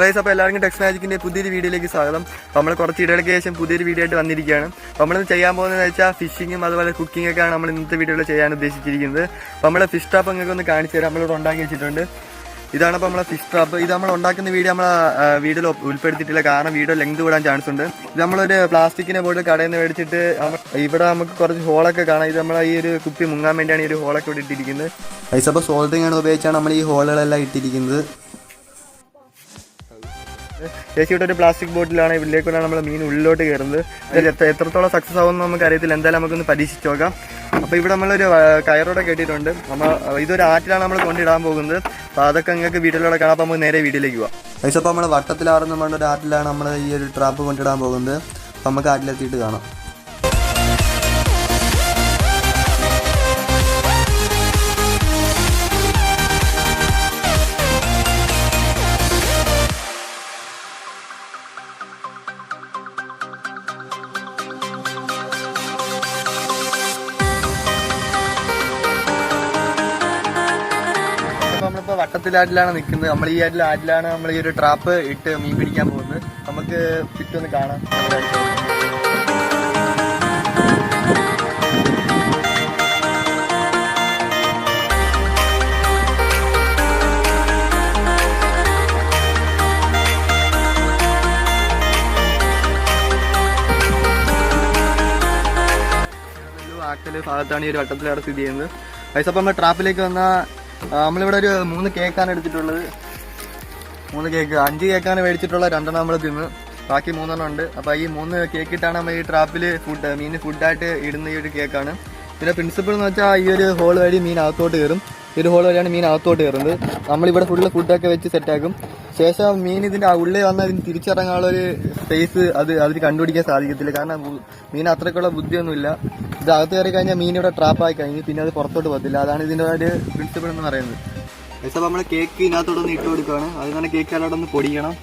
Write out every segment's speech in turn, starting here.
Guys അപ്പോൾ എല്ലാവർക്കും Tex മാജിക്കിന്റെ പുതിയൊരു വീഡിയോയിലേക്ക് സ്വാഗതം. നമ്മൾ കുറച്ച് ഇടയ്ക്ക് ശേഷം പുതിയൊരു വീഡിയോ ആയിട്ട് വന്നിരിക്കുകയാണ്. നമ്മളിന്ന് ചെയ്യാൻ പോകുന്നതെന്ന് വെച്ചാൽ ഫിഷിങ്ങും അതുപോലെ കുക്കിംഗ് ഒക്കെയാണ് നമ്മൾ ഇന്നത്തെ വീഡിയോയിൽ ചെയ്യാൻ ഉദ്ദേശിച്ചിരിക്കുന്നത്. അപ്പോൾ നമ്മളെ ഫിഷ് ട്രാപ്പ് നിങ്ങൾക്ക് ഒന്ന് കാണിച്ചു തരാം. നമ്മളിവിടെ ഉണ്ടാക്കി വെച്ചിട്ടുണ്ട്. ഇതാണ് അപ്പോൾ നമ്മളെ ഫിഷ് ട്രാപ്പ് ഇത് നമ്മൾ ഉണ്ടാക്കുന്ന വീഡിയോ നമ്മൾ വീഡിയോയിൽ ഉൾപ്പെടുത്തിയിട്ടില്ല. കാരണം വീഡിയോ ലെങ്ത് കൂടാൻ ചാൻസ് ഉണ്ട്. ഇത് നമ്മളൊരു പ്ലാസ്റ്റിക്കിനെ പോയിട്ട് കടയിൽ നിന്ന് മേടിച്ചിട്ട് ഇവിടെ നമുക്ക് കുറച്ച് ഹോളൊക്കെ കാണാം. ഇത് നമ്മൾ ഈ ഒരു കുപ്പി മുങ്ങാൻ വേണ്ടിയാണ് ഈ ഒരു ഹോളൊക്കെ ഇവിടെ ഇട്ടിരിക്കുന്നത്. ഐസ് അപ്പോൾ സോൾട്ടിങ് ആണ് ഉപയോഗിച്ചാണ് നമ്മൾ ഈ ഹോളുകളെല്ലാം ഇട്ടിരിക്കുന്നത്. ചേച്ചി ഇവിടെ ഒരു പ്ലാസ്റ്റിക് ബോട്ടിലാണ് ഇതിലേക്കൂടെ നമ്മൾ മീൻ ഉള്ളിലോട്ട് കയറുന്നത്. ഇത് എത്ര- എത്രത്തോളം സക്സസ് ആവുമെന്ന് നമുക്ക് അറിയത്തില്ല എന്തായാലും നമുക്കൊന്ന് പരീക്ഷിച്ച് നോക്കാം. അപ്പോൾ ഇവിടെ നമ്മളൊരു കയറോടെ കെട്ടിയിട്ടുണ്ട് നമ്മൾ ഇതൊരു ആറ്റിലാണ് നമ്മൾ കൊണ്ടിടാൻ പോകുന്നത്. അപ്പോൾ അതൊക്കെ നിങ്ങൾക്ക് വീട്ടിലൂടെ കാണാം. അപ്പോൾ നമുക്ക് നേരെ വീട്ടിലേക്ക് പോവാം. പക്ഷേ അപ്പോൾ നമ്മൾ വട്ടത്തിലാറുന്ന ഒരു ആറ്റിലാണ് നമ്മൾ ഈ ഒരു ട്രാപ്പ് കൊണ്ടിടാൻ പോകുന്നത്. അപ്പോൾ നമുക്ക് ആറ്റിലെത്തിയിട്ട് കാണാം. ആറ്റിലാണ് നിൽക്കുന്നത്. നമ്മൾ ഈ ആറ്റിൽ ആറ്റിലാണ് നമ്മൾ ഈ ഒരു ട്രാപ്പ് ഇട്ട് മീൻ പിടിക്കാൻ പോകുന്നത്. നമുക്ക് ചുറ്റൊന്ന് കാണാം. ഭാഗത്താണ് ഈ ഒരു വട്ടത്തിലാണ് സ്ഥിതി ചെയ്യുന്നത്. പൈസ അപ്പം നമ്മൾ ട്രാപ്പിലേക്ക് വന്ന നമ്മളിവിടെ ഒരു മൂന്ന് കേക്കാണ് എടുത്തിട്ടുള്ളത്. മൂന്ന് കേക്ക്. അഞ്ച് കേക്കാണ് മേടിച്ചിട്ടുള്ള രണ്ടെണ്ണം നമ്മൾ തിന്ന്. ബാക്കി മൂന്നെണ്ണം ഉണ്ട്. അപ്പോൾ ഈ മൂന്ന് കേക്ക് ഇട്ടാണ് നമ്മൾ ഈ ട്രാപ്പിൽ ഫുഡ് മീൻ ഫുഡായിട്ട് ഇടുന്ന ഈ ഒരു കേക്കാണ്. പിന്നെ പ്രിൻസിപ്പിൾ എന്ന് വെച്ചാൽ ഈ ഒരു ഹോൾ വഴി മീൻ അകത്തോട്ട് കയറും. ഈ ഒരു ഹോൾ വഴിയാണ് മീൻ അകത്തോട്ട് കയറുന്നത്. നമ്മളിവിടെ ഫുള്ള് ഫുഡൊക്കെ വെച്ച് സെറ്റാക്കും ശേഷം മീൻ ഇതിന്റെ ആ ഉള്ളിൽ വന്ന അതിന് തിരിച്ചിറങ്ങാനുള്ള ഒരു സ്പേസ് അത് അതിന് കണ്ടുപിടിക്കാൻ സാധിക്കത്തില്ല. കാരണം മീൻ അത്രയ്ക്കുള്ള ബുദ്ധിയൊന്നുമില്ല. ഇത് അകത്ത് കയറി കഴിഞ്ഞാൽ മീൻ ഇവിടെ ട്രാപ്പായി കഴിഞ്ഞ് പിന്നെ അത് പുറത്തോട്ട് പോകത്തില്ല. അതാണ് ഇതിന്റെ ഒരു പ്രിൻസിപ്പിൾ എന്ന് പറയുന്നത്. പക്ഷേ നമ്മൾ കേക്ക് ഇതിനകത്തോടെ ഒന്ന് ഇട്ട് കൊടുക്കുകയാണ് അത് തന്നെ കേക്ക് അവിടെ ഒന്ന് പൊടിക്കണം.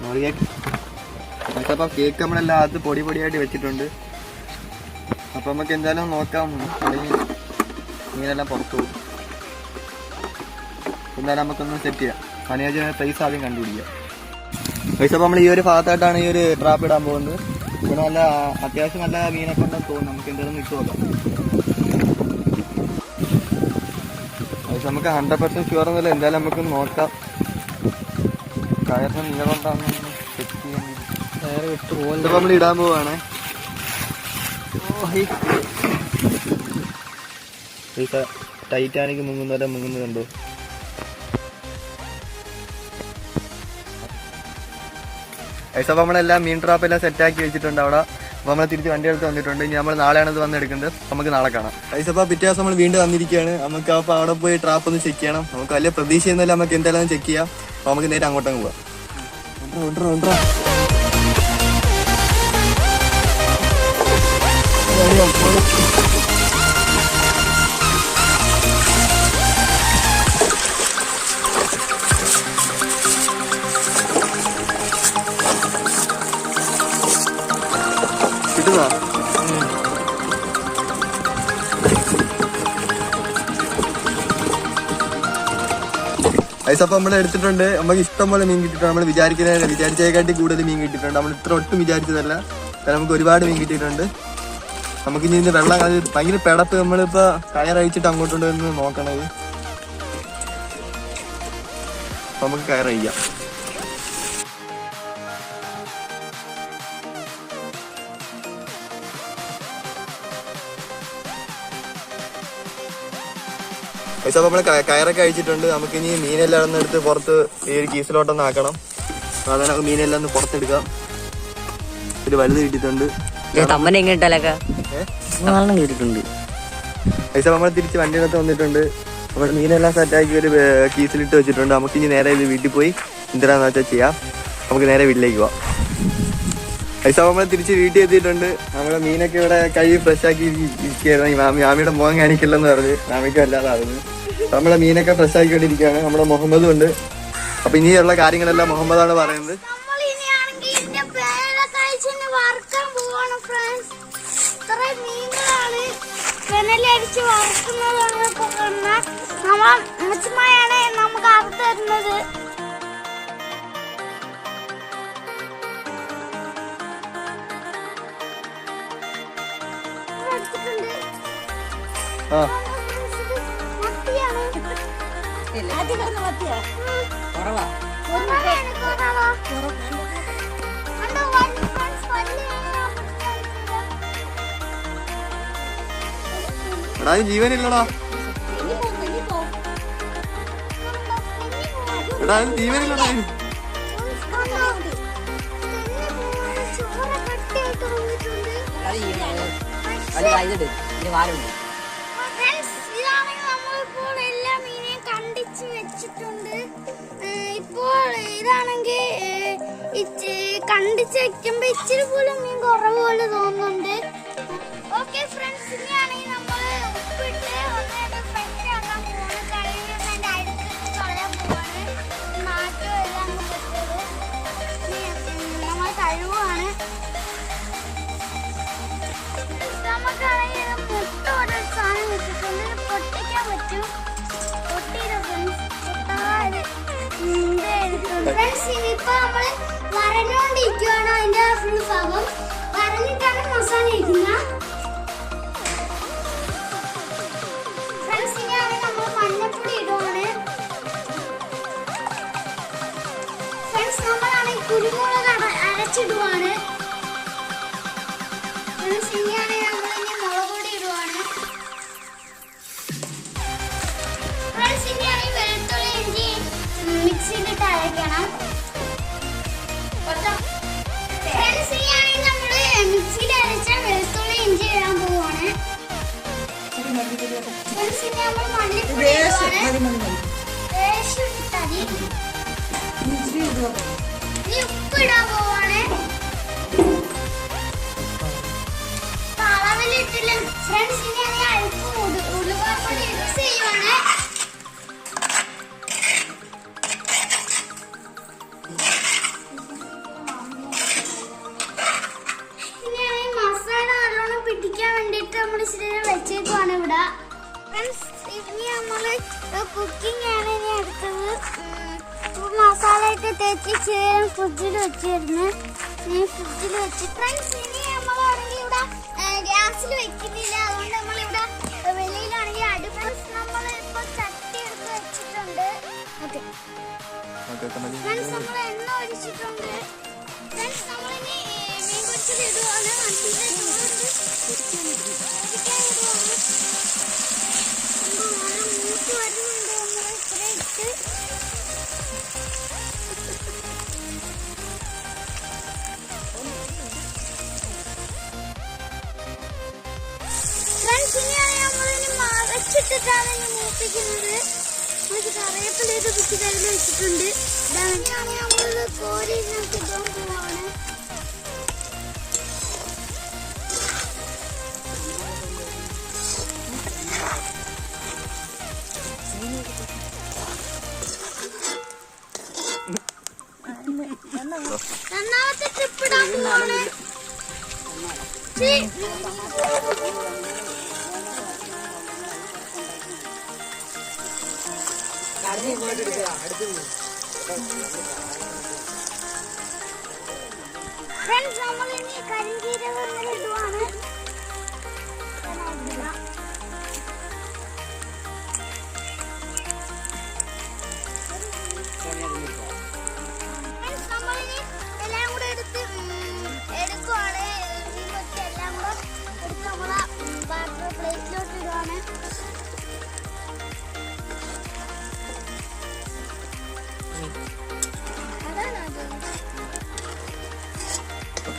നമ്മൾ കേക്ക് പക്ഷേ അപ്പം കേക്ക് നമ്മളെല്ലാം അകത്ത് പൊടി പൊടിയായിട്ട് വെച്ചിട്ടുണ്ട്. അപ്പം നമുക്ക് എന്തായാലും നോക്കാം. അല്ലെങ്കിൽ മീനെല്ലാം പുറത്തു പോകും. എന്തായാലും നമുക്കൊന്ന് സെറ്റ് ചെയ്യാം. മനോജന പൈസ ആദ്യം കണ്ടുപിടിക്കാം. പൈസ അപ്പോൾ നമ്മൾ ഈ ഒരു ഭാഗത്തായിട്ടാണ് ഈ ഒരു ട്രാപ്പ് ഇടാൻ പോകുന്നത്. ഇവിടെ നല്ല അത്യാവശ്യം നല്ല മീനൊക്കെ ഉണ്ടെന്ന് തോന്നുന്നു. നമുക്ക് എന്തെങ്കിലും ഇട്ട് നോക്കാം. പൈസ നമുക്ക് ഹൺഡ്രഡ് പെർസെന്റ് ഷുവർ ഒന്നുമില്ല. എന്തായാലും നമുക്ക് നോക്കാം. കയറിന് നീളം കൊണ്ടാണ് സെറ്റ് ചെയ്യാൻ കയറ് വിട്ട് പോകുന്നത് നമ്മൾ ഇടാൻ പോവാണ്. പൈസ ടൈറ്റാനിക്ക് മുങ്ങുന്നവരെ മുങ്ങുന്നത് കണ്ടോ? പൈസ അപ്പോൾ നമ്മളെല്ലാം മീൻ ട്രാപ്പ് എല്ലാം സെറ്റാക്കി വെച്ചിട്ടുണ്ട് അവിടെ. അപ്പോൾ നമ്മൾ തിരിച്ച് വണ്ടി എടുത്ത് വന്നിട്ടുണ്ട്. ഇനി നമ്മൾ നാളെയാണ് ഇത് വന്നെടുക്കുന്നത് നമുക്ക് നാളെ കാണാം. പൈസ അപ്പോൾ പിറ്റേ ദിവസം നമ്മൾ വീണ്ടും വന്നിരിക്കുകയാണ്. നമുക്ക് അപ്പോൾ അവിടെ പോയി ട്രാപ്പ് ഒന്ന് ചെക്ക് ചെയ്യണം. നമുക്ക് വലിയ പ്രതീക്ഷയൊന്നുമില്ല. നമുക്ക് എന്തായാലും ചെക്ക് ചെയ്യാം. അപ്പോൾ നമുക്ക് നേരെ അങ്ങോട്ടങ്ങ് പോവാം. ഉണ്ടോ, ഉണ്ടോ, ഉണ്ടോ. കിട്ടുന്നോ ഐസപ്പം നമ്മൾ എടുത്തിട്ടുണ്ട്. നമുക്ക് ഇഷ്ടം പോലെ മീൻ കിട്ടിയിട്ടുണ്ട്. നമ്മൾ വിചാരിക്കുന്ന വിചാരിച്ചതിനെക്കാട്ടി കൂടുതൽ മീൻ കിട്ടിയിട്ടുണ്ട്. നമ്മൾ ഇത്ര ഒട്ടും വിചാരിച്ചതല്ല. കാരണം നമുക്ക് ഒരുപാട് മീൻ കിട്ടിയിട്ടുണ്ട്. നമുക്ക് ഇനി ഇതിന്റെ വെള്ളം അത് ഭയങ്കര പിടപ്പ് നമ്മളിപ്പോ കയറഴിച്ചിട്ട് അങ്ങോട്ടുണ്ട് എന്ന് നോക്കണത്. നമുക്ക് കയറഴിക്കാം. പൈസ അപ്പൊ നമ്മൾ ക- കയറൊക്കെ അഴിച്ചിട്ടുണ്ട്. നമുക്ക് ഇനി മീനെല്ലാം ഒന്ന് എടുത്ത് പുറത്ത് ഈ ഒരു കീസിലോട്ടൊന്ന് ആക്കണം. അതാണ് നമുക്ക് മീനെല്ലാം ഒന്ന് പുറത്തെടുക്കാം. ഒരു വലുത് കിട്ടിയിട്ടുണ്ട്. തമ്മനെ നാളെ കേട്ടിട്ടുണ്ട് നമ്മൾ തിരിച്ച് വണ്ടിയിടത്ത് വന്നിട്ടുണ്ട്. അപ്പോൾ മീനെല്ലാം സെറ്റാക്കി ഒരു കീസിലിട്ട് വെച്ചിട്ടുണ്ട്. നമുക്ക് ഇനി നേരെ ഇത് വീട്ടിൽ പോയി എന്തിനാന്ന് വെച്ചാൽ ചെയ്യാം. നമുക്ക് നേരെ വീട്ടിലേക്ക് പോവാം. പൈസ നമ്മൾ തിരിച്ച് വീട്ടിൽ എത്തിയിട്ടുണ്ട്. നമ്മളെ മീനൊക്കെ ഇവിടെ കൈ ഫ്രഷ് ആക്കി ഇരിക്കുകയായിരുന്നു ഈ മാമി മാമിയുടെ മുഖം കാണിക്കില്ലെന്ന് പറഞ്ഞ്. മാമിക്കും അല്ലാതെ അപ്പൊ നമ്മളെ മീനൊക്കെ ഫ്രഷ് ആക്കിക്കൊണ്ടിരിക്കുകയാണ് നമ്മുടെ മുഹമ്മദും ഉണ്ട് അപ്പൊ ഇനിയുള്ള കാര്യങ്ങളെല്ലാം മുഹമ്മദാണ് പറയുന്നത്. ആ. uh. ആദ്യം കിടന്ന മത്തിയാ കുറവാ. കുറവാണ്, കുറവാ. കണ്ടോ, വലിയ friends, വലിയ എടാ ജീവനില്ലടാ. എടാ ജീവനില്ലടാ. ഇതെടു ഇതിന് വാലുണ്ട്. കണ്ടിച്ച് വെച്ചിട്ടുണ്ട്. ഇപ്പോൾ ഇതാണെങ്കിൽ കണ്ടിച്ച് വെക്കുമ്പോ ഇച്ചിരി പോലും മീൻ കുറവ് പോലെ തോന്നുന്നുണ്ട്. ഓക്കെ ഫ്രണ്ട്സ് ഇനിയാണെങ്കിൽ നമ്മൾ വെച്ച് നമ്മൾ കഴുകുവാണ് വരഞ്ഞോണ്ടിരിക്കുവാണ് അതിന്റെ ഫുൾ ഭാഗം. വരഞ്ഞിട്ടാണ് മസാല ഇരിക്കുന്ന ഫ്രണ്ട്സ് ഇനിയാണ് നമ്മൾ മഞ്ഞപ്പൊടി ഇടുവാണ്. ഫ്രണ്ട്സ് നമ്മളാണെങ്കിൽ കുരുമുളക് ഇടുവാണ് മതി മതി മതി. ലേശം. ഇച്ചിരി ഇടുക ഫ്രണ്ട്സ് ഇനി അതിന് അല്പം ഉടു- ഉലുവാപ്പൊടി മിക്സ് ചെയ്യുവാണ്. ഫ്രിഡ്ജിൽ വെച്ചിരുന്നു. ഇനി ഫ്രിഡ്ജിൽ വെച്ച് ഫ്രണ്ട്സ് ഇനി നമ്മളാണെങ്കിൽ ഇവിടെ ഗ്യാസിൽ വെക്കുന്നില്ല. അതുകൊണ്ട് നമ്മളിവിടെ വെളിയിലാണെങ്കിൽ അടുപ്പ് നമ്മൾ ഇപ്പൊ ചട്ടി എടുത്ത് വെച്ചിട്ടുണ്ട്. ഫ്രണ്ട്സ് നമ്മൾ എണ്ണ ഒഴിച്ചിട്ടുണ്ട്. ഫ്രണ്ട്സ് നമ്മളിനി മീൻ പൊരിച്ചത് ഇടുവാണ്. ചോറുണ്ട്. പൊരിക്കാൻ ഇടുവാണ് മൂത്ത് വരുന്നുണ്ട്. നമ്മൾ ഇത്ര ഇട്ട്. മറച്ചിട്ടിട്ടാണ് ഇനി മൂപ്പിക്കുന്നത്. നമുക്ക് കറിവേപ്പിലേക്ക് കുത്തി കയ്യിൽ വെച്ചിട്ടുണ്ട്. ഇതാണ് നമ്മളിത് കോരി ഇതിനകത്ത് ഇടാൻ പോവാണ്. രണ്ടാമത്തെ ട്രിപ്പ് ഇടാൻ പോവാണ്. ഫ്രണ്ട്സ് നമ്മൾ ഇനി കരിഞ്ചീരകം ഇടുവാണ്.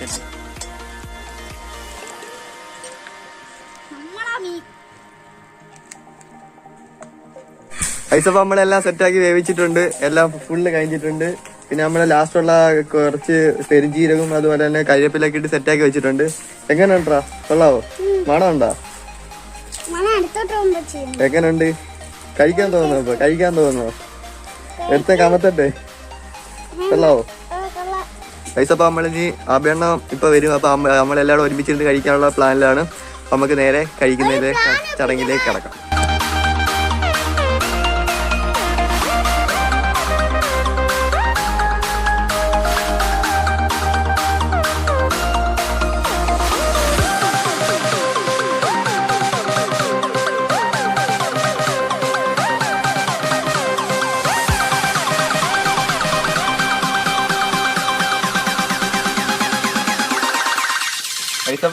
ഓക്കേ. ഐസപ്പ നമ്മളെല്ലാം സെറ്റാക്കി വേവിച്ചിട്ടുണ്ട്. എല്ലാം ഫുള്ള് കഴിഞ്ഞിട്ടുണ്ട്. പിന്നെ നമ്മളെ ലാസ്റ്റുള്ള കുറച്ച് പെരുംജീരകവും അതുപോലെ തന്നെ കരിവേപ്പിലൊക്കെ ഇട്ട് സെറ്റാക്കി വെച്ചിട്ടുണ്ട്. എങ്ങനെയുണ്ടാ? കൊള്ളാവോ? മണമുണ്ടാ? എങ്ങനുണ്ട് എങ്ങനെയുണ്ട്? കഴിക്കാൻ തോന്നുന്നു കഴിക്കാൻ തോന്നുന്നു. എടുത്ത കമത്തട്ടെ. കൊള്ളാവോ? കൊള്ളാം അപ്പോൾ അപ്പൊ നമ്മളിനി അഭ്യണ്ണം ഇപ്പോൾ വരും. അപ്പോൾ നമ്മ- നമ്മളെല്ലാവരും ഒരുമിച്ചിരുന്ന് കഴിക്കാനുള്ള പ്ലാനിലാണ് നമുക്ക് നേരെ കഴിക്കുന്നതിലെ ചടങ്ങിലേക്ക് കിടക്കാം.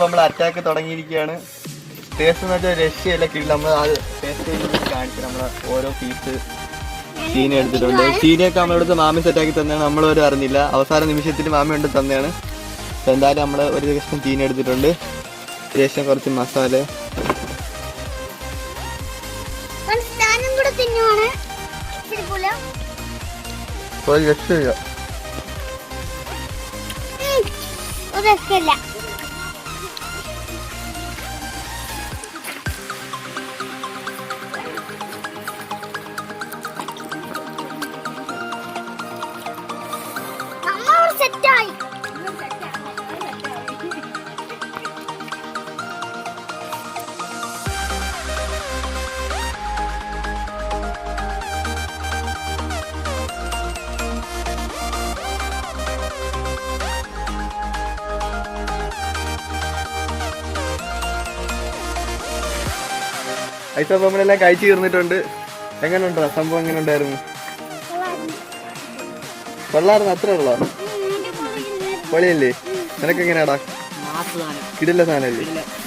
നമ്മൾ അറ്റാക്ക് തുടങ്ങിയിരിക്കുകയാണ് ടേസ്റ്റ് എന്ന് വെച്ചാൽ രക്ഷയല്ല കിട്ടില്ല നമ്മൾ ആ ടേസ്റ്റ് കാണിച്ചു നമ്മൾ ഓരോ പീസ് ചീന എടുത്തിട്ടുണ്ട്. ചീനയൊക്കെ നമ്മളെടുത്ത് മാമി സെറ്റാക്കി തന്നെയാണ്. നമ്മളൊരു അറിഞ്ഞില്ല. അവസാന നിമിഷത്തിൽ മാമി കൊണ്ട് തന്നെയാണ്. എന്തായാലും നമ്മൾ ഒരു ദിവസം ചീന എടുത്തിട്ടുണ്ട്. ശേഷം കുറച്ച് മസാല ഒരു രക്ഷയില്ല. ഉം, അപ്പൊ നമ്മളെല്ലാം കഴിച്ചു തീർന്നിട്ടുണ്ട്. എങ്ങനെയുണ്ടോ സംഭവം എങ്ങനെ ഉണ്ടായിരുന്നു കൊള്ളായിരുന്നു അത്രേ ഉള്ളോ? പൊളിയല്ലേ? നിനക്ക് എങ്ങനെയാടാ? കിടില്ല സാധനം കിടില സാധനമല്ലേ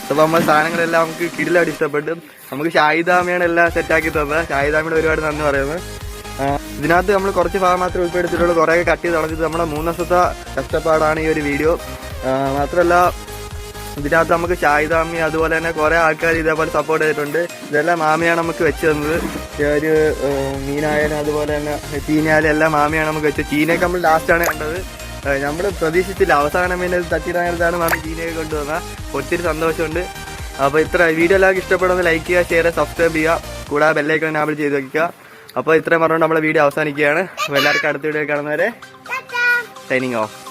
അപ്പൊ നമ്മൾ സാധനങ്ങളെല്ലാം നമുക്ക് കിടിലായിട്ട് ഇഷ്ടപ്പെട്ടു. നമുക്ക് ഷാഹിദാമയാണ് എല്ലാം സെറ്റാക്കി തന്നത്. ഷാഹിദാമയുടെ ഒരുപാട് നന്ദി പറയുന്നത് ഇതിനകത്ത് നമ്മൾ കുറച്ച് ഭാഗം മാത്രമേ ഉൾപ്പെടുത്തിയിട്ടുള്ളൂ. കുറേ കട്ട് ചെയ്ത് കളഞ്ഞിട്ട് നമ്മുടെ മൂന്ന് ദിവസത്തെ കഷ്ടപ്പാടാണ് ഈ ഒരു വീഡിയോ മാത്രമല്ല ഇതിനകത്ത് നമുക്ക് ഷാഹിദാമി അതുപോലെ തന്നെ കുറെ ആൾക്കാർ ഇതേപോലെ സപ്പോർട്ട് ചെയ്തിട്ടുണ്ട്. ഇതെല്ലാം മാമിയാണ് നമുക്ക് വെച്ച് തന്നത്. ഒരു മീനായാലും അതുപോലെ തന്നെ ചീനയാലും എല്ലാം മാമിയാണ് നമുക്ക് വെച്ചത് ചീനയൊക്കെ നമ്മൾ ലാസ്റ്റാണ് കണ്ടത്. നമ്മൾ പ്രതീക്ഷിച്ചില്ല. അവസാനം പിന്നെ തട്ടിയിടാനാണ് മാമി ചീനയൊക്കെ കൊണ്ടുവന്നത് ഒത്തിരി സന്തോഷമുണ്ട്. അപ്പോൾ ഇത്ര വീഡിയോ എല്ലാവർക്കും ഇഷ്ടപ്പെടുന്ന ലൈക്ക് ചെയ്യുക ഷെയർ ചെയ്യുക. സബ്സ്ക്രൈബ് ചെയ്യുക കൂടാതെ ബെല്ലൈക്കൺ എനാബിൾ ചെയ്ത് വെക്കുക. അപ്പോൾ ഇത്രയും പറഞ്ഞുകൊണ്ട് നമ്മളെ വീഡിയോ അവസാനിക്കുകയാണ്. എല്ലാവർക്കും അടുത്ത വീഡിയോ കാണുന്നവരെ ടാറ്റാ സൈനിങ് ഓഫ്